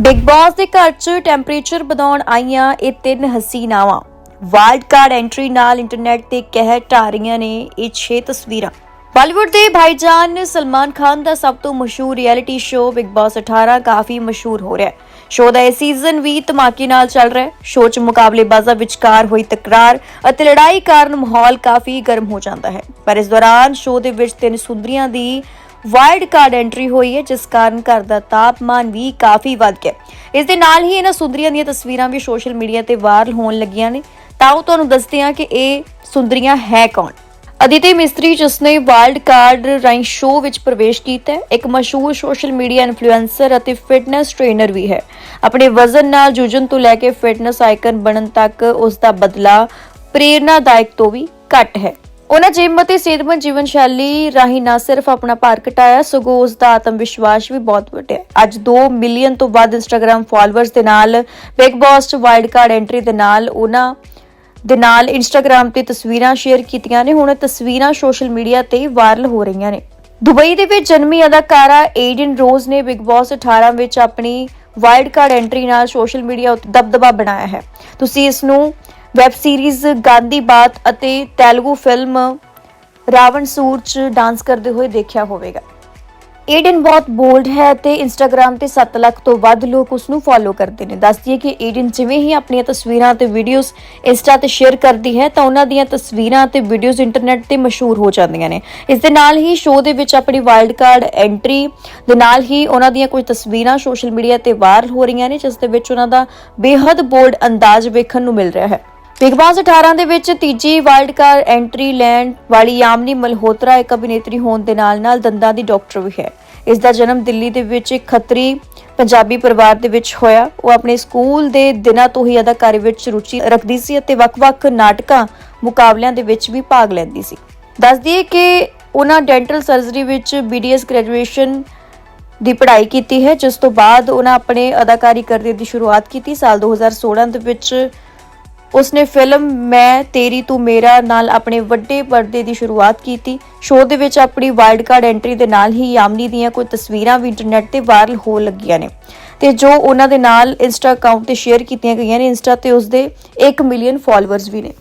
Big ਬਾਸ ਦੇ ਘਰ 'ਚ ਟੈਂਪਰੇਚਰ ਵਧਾਉਣ ਆਈਆਂ ਇਹ ਤਿੰਨ ਹਸੀਨਾਵਾਂ। ਵਾਈਲਡ ਕਾਰਡ ਐਂਟਰੀ ਨਾਲ ਇੰਟਰਨੈਟ ਤੇ ਕਹਿਰ ਢਾ ਰਹੀਆਂ ਨੇ ਇਹ 6 ਤਸਵੀਰਾਂ। ਬਾਲੀਵੁੱਡ ਦੇ ਭਾਈਜਾਨ ਸਲਮਾਨ ਖਾਨ ਦਾ ਸਭ ਤੋਂ ਮਸ਼ਹੂਰ ਰਿਐਲਿਟੀ ਸ਼ੋਅ ਬਿਗ ਬਾਸ 18 ਕਾਫੀ ਮਸ਼ਹੂਰ ਹੋ ਰਿਹਾ ਹੈ। ਸ਼ੋਅ ਦਾ ਇਹ ਸੀਜ਼ਨ ਵੀ ਧਮਾਕੇ ਨਾਲ ਚੱਲ ਰਿਹਾ ਹੈ। ਸ਼ੋਅ 'ਚ ਮੁਕਾਬਲੇਬਾਜ਼ਾਂ ਵਿਚਕਾਰ ਹੋਈ ਤਕਰਾਰ ਅਤੇ ਲੜਾਈ ਕਾਰਨ ਮਾਹੌਲ ਕਾਫੀ ਗਰਮ ਹੋ ਜਾਂਦਾ ਹੈ। ਪਰ ਇਸ ਦੌਰਾਨ ਸ਼ੋਅ ਦੇ ਵਿੱਚ ਤਿੰਨ ਸੁੰਦਰੀਆਂ ਦੀ ਵਾਈਲਡ ਕਾਰਡ ਐਂਟਰੀ ਹੋਈ ਹੈ, ਜਿਸ ਕਾਰਨ ਘਰ ਦਾ ਤਾਪਮਾਨ ਵੀ ਕਾਫੀ ਵੱਧ ਗਿਆ। ਇਸ ਦੇ ਨਾਲ ਹੀ ਇਹਨਾਂ ਸੁੰਦਰੀਆਂ ਦੀਆਂ ਤਸਵੀਰਾਂ ਵੀ ਸੋਸ਼ਲ ਮੀਡੀਆ ਤੇ ਵਾਇਰਲ ਹੋਣ ਲੱਗੀਆਂ ਨੇ। ਤਾਂ ਉਹ ਤੁਹਾਨੂੰ ਦੱਸਦੇ ਹਾਂ ਕਿ ਇਹ ਸੁੰਦਰੀਆਂ ਹੈ ਕੌਣ। ਅਦਿਤੀ ਮਿਸਤਰੀ ਜਿਸ ਨੇ ਵਾਈਲਡ ਕਾਰਡ ਰਾਈ ਸ਼ੋਅ ਵਿੱਚ ਪ੍ਰਵੇਸ਼ ਕੀਤਾ ਹੈ, ਇੱਕ ਮਸ਼ਹੂਰ ਸੋਸ਼ਲ ਮੀਡੀਆ ਇਨਫਲੂਐਂਸਰ ਅਤੇ ਫਿਟਨੈਸ ਟ੍ਰੇਨਰ ਵੀ ਹੈ। ਆਪਣੇ ਵਜ਼ਨ ਨਾਲ ਜੂਝਣ ਤੋਂ ਲੈ ਕੇ ਫਿਟਨੈਸ ਆਈਕਨ ਬਣਨ ਤੱਕ ਉਸ ਦਾ ਬਦਲਾ ਪ੍ਰੇਰਨਾਦਾਇਕ ਤੋਂ ਵੀ ਘੱਟ ਹੈ। ਉਹਨਾਂ ਜਿਮ ਸਿਹਤਮੰਦ ਜੀਵਨ ਸ਼ੈਲੀ ਰਾਹੀਂ ਨਾ ਸਿਰਫ ਆਪਣਾ ਭਾਰ ਘਟਾਇਆ, ਸਗੋਂ ਉਸ ਦਾ ਆਤਮ ਵਿਸ਼ਵਾਸ ਵੀ ਬਹੁਤ ਵਧਿਆ ਅੱਜ 2 ਮਿਲੀਅਨ ਤੋਂ ਵੱਧ ਇੰਸਟਾਗ੍ਰam ਫਾਲੋਅਰਸ ਦੇ ਨਾਲ ਬਿਗ ਬਾਸ ਚ ਵਾਈਲਡ ਕਾਰਡ ਐਂਟਰੀ ਦੇ ਨਾਲ ਉਹਨਾਂ ਦੇ ਨਾਲ ਇੰਸਟਾਗ੍ਰam ਤੇ ਤਸਵੀਰਾਂ ਸ਼ੇਅਰ ਕੀਤੀਆਂ ਨੇ। ਹੁਣ ਤਸਵੀਰਾਂ ਸੋਸ਼ਲ ਮੀਡੀਆ ਤੇ ਵਾਇਰਲ ਹੋ ਰਹੀਆਂ ਨੇ। ਦੁਬਈ ਦੇ ਵਿੱਚ ਜਨਮੀ ਅਦਾਕਾਰਾ ਏਡਨ ਰੋਜ਼ ਨੇ ਬਿਗ ਬਾਸ 18 ਵਿੱਚ ਆਪਣੀ ਵਾਈਲਡ ਕਾਰਡ ਐਂਟਰੀ ਨਾਲ ਸੋਸ਼ਲ ਮੀਡੀਆ ਉੱਤੇ ਦਬਦਬਾ ਬਣਾਇਆ ਹੈ। ਤੁਸੀਂ ਇਸ ਨੂੰ ਵੈਬ ਸੀਰੀਜ਼ ਗਾਂਧੀ ਬਾਤ ਅਤੇ ਤੇਲਗੂ ਫਿਲਮ ਰਾਵਣ ਸੂਰ ਚ ਡਾਂਸ ਕਰਦੇ ਹੋਏ ਦੇਖਿਆ ਹੋਵੇਗਾ। ਏਡਨ ਬਹੁਤ ਬੋਲਡ ਹੈ ਤੇ ਇੰਸਟਾਗ੍ਰam ਤੇ 7 ਲੱਖ ਤੋਂ ਵੱਧ ਲੋਕ ਉਸ ਨੂੰ ਫੋਲੋ ਕਰਦੇ ਨੇ। ਦੱਸਦੀ ਹੈ ਕਿ ਏਡਨ ਜਿਵੇਂ ਹੀ ਆਪਣੀਆਂ ਤਸਵੀਰਾਂ ਤੇ ਵੀਡੀਓਜ਼ ਇੰਸਟਾ ਤੇ ਸ਼ੇਅਰ ਕਰਦੀ ਹੈ, ਤਾਂ ਉਹਨਾਂ ਦੀਆਂ ਤਸਵੀਰਾਂ ਤੇ ਵੀਡੀਓਜ਼ ਇੰਟਰਨੈਟ ਤੇ ਮਸ਼ਹੂਰ ਹੋ ਜਾਂਦੀਆਂ ਨੇ। ਇਸ ਦੇ ਨਾਲ ਹੀ ਸ਼ੋਅ ਦੇ ਵਿੱਚ ਆਪਣੀ ਵਾਈਲਡ ਕਾਰਡ ਐਂਟਰੀ ਦੇ ਨਾਲ ਹੀ ਉਹਨਾਂ ਦੀਆਂ ਕੁਝ ਤਸਵੀਰਾਂ ਸੋਸ਼ਲ ਮੀਡੀਆ ਤੇ ਵਾਇਰਲ ਹੋ ਰਹੀਆਂ ਨੇ, ਜਿਸ ਦੇ ਵਿੱਚ ਉਹਨਾਂ ਦਾ ਬੇहद ਬੋਲਡ ਅੰਦਾਜ਼ ਵੇਖਣ ਨੂੰ ਮਿਲ ਰਿਹਾ ਹੈ। ਬਿਗ ਬਾਸ 18 ਦੇ ਵਿੱਚ ਤੀਜੀ ਵਾਈਲਡ ਕਾਰਡ ਐਂਟਰੀ ਲੈਣ ਵਾਲੀ ਯਾਮਨੀ ਮਲਹੋਤਰਾ ਇੱਕ ਅਭਿਨੇਤਰੀ ਹੋਣ ਦੇ ਨਾਲ-ਨਾਲ ਦੰਦਾਂ ਦੀ ਡਾਕਟਰ ਵੀ ਹੈ। ਇਸ ਦਾ ਜਨਮ ਦਿੱਲੀ ਦੇ ਵਿੱਚ ਇੱਕ ਖੱਤਰੀ ਪੰਜਾਬੀ ਪਰਿਵਾਰ ਦੇ ਵਿੱਚ ਹੋਇਆ। ਉਹ ਆਪਣੇ ਸਕੂਲ ਦੇ ਦਿਨਾਂ ਤੋਂ ਹੀ ਅਦਾਕਾਰੀ ਵਿੱਚ ਰੁਚੀ ਰੱਖਦੀ ਸੀ ਅਤੇ ਵੱਖ-ਵੱਖ ਨਾਟਕਾਂ ਮੁਕਾਬਲਿਆਂ ਦੇ ਵਿੱਚ ਵੀ ਭਾਗ ਲੈਂਦੀ ਸੀ। ਦੱਸਦੀ ਹੈ ਕਿ ਉਹਨਾਂ ਡੈਂਟਲ ਸਰਜਰੀ ਵਿੱਚ ਬੀਡੀਐਸ ਗ੍ਰੈਜੂਏਸ਼ਨ ਦੀ ਪੜ੍ਹਾਈ ਕੀਤੀ ਹੈ, ਜਿਸ ਤੋਂ ਬਾਅਦ ਉਹਨਾਂ ਆਪਣੇ ਅਦਾਕਾਰੀ ਕਰਦੇ ਦੀ ਸ਼ੁਰੂਆਤ ਕੀਤੀ। ਸਾਲ 2016 ਦੇ ਵਿੱਚ ਉਸਨੇ ਫਿਲਮ ਮੈਂ, ਤੇਰੀ, ਤੂੰ, ਮੇਰਾ ਨਾਲ ਆਪਣੇ ਵੱਡੇ ਪਰਦੇ ਦੀ ਸ਼ੁਰੂਆਤ ਕੀਤੀ। ਸ਼ੋਅ ਦੇ ਵਿੱਚ ਆਪਣੀ ਵਾਈਲਡ ਕਾਰਡ ਐਂਟਰੀ ਦੇ ਨਾਲ ਹੀ ਯਾਮਨੀ ਦੀਆਂ ਕੋਈ ਤਸਵੀਰਾਂ ਵੀ ਇੰਟਰਨੈਟ ਤੇ ਵਾਇਰਲ ਹੋ ਲੱਗੀਆਂ ਨੇ। ਤੇ ਜੋ ਉਹਨਾਂ ਦੇ ਨਾਲ ਇੰਸਟਾ ਅਕਾਊਂਟ ਤੇ ਸ਼ੇਅਰ ਕੀਤੀਆਂ ਗਈਆਂ ਨੇ ਇੰਸਟਾ ਤੇ ਉਸਦੇ 1 ਮਿਲੀਅਨ ਫਾਲੋਅਰਸ ਵੀ ਨੇ।